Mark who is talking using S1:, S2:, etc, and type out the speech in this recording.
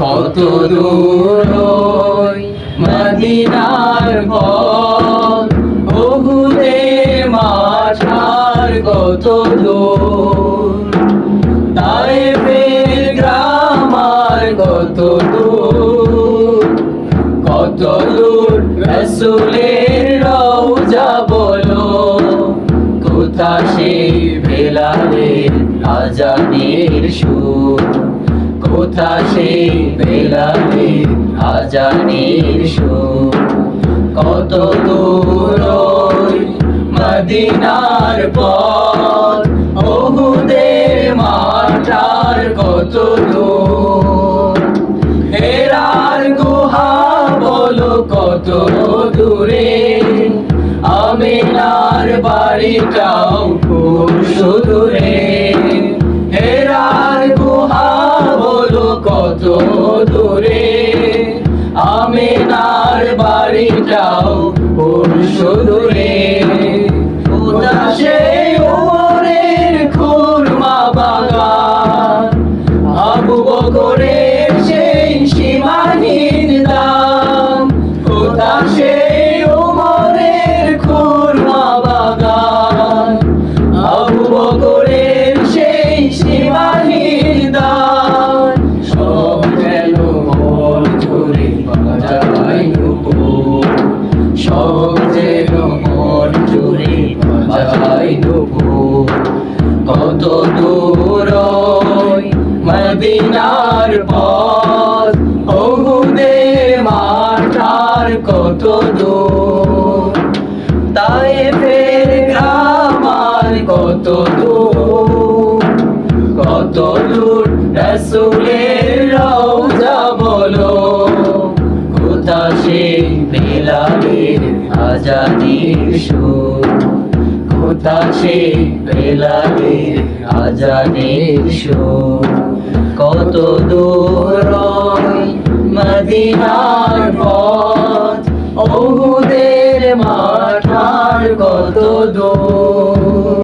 S1: কত দূর মদিনার বহুদের মাঝার কত দূর, তাইফের গ্রাম আর কত দূর কত দূর রসুলের রওজা বলো, কোথা সুর কোথা সে বেলালের আজানের সুর? কত দূর মদিনার পথ? বহুদের মাঠার কত দূর? হেরার গুহা বলো কত দূরে? আমিনার বাড়িটাও কত দূরে আমিনার বাড়িটাও খুব সুদূরে। যেন কত দূর মদিনার পথ মাঠার কত তাই ফের গ্রামার কত কত দূর রসুলের রওজা বলো। আজাদির সুর। কোথা বেলাদের আজাদের সুর? কত দূর মদিনার পথ? ওহুদের মাঠার কত দূর?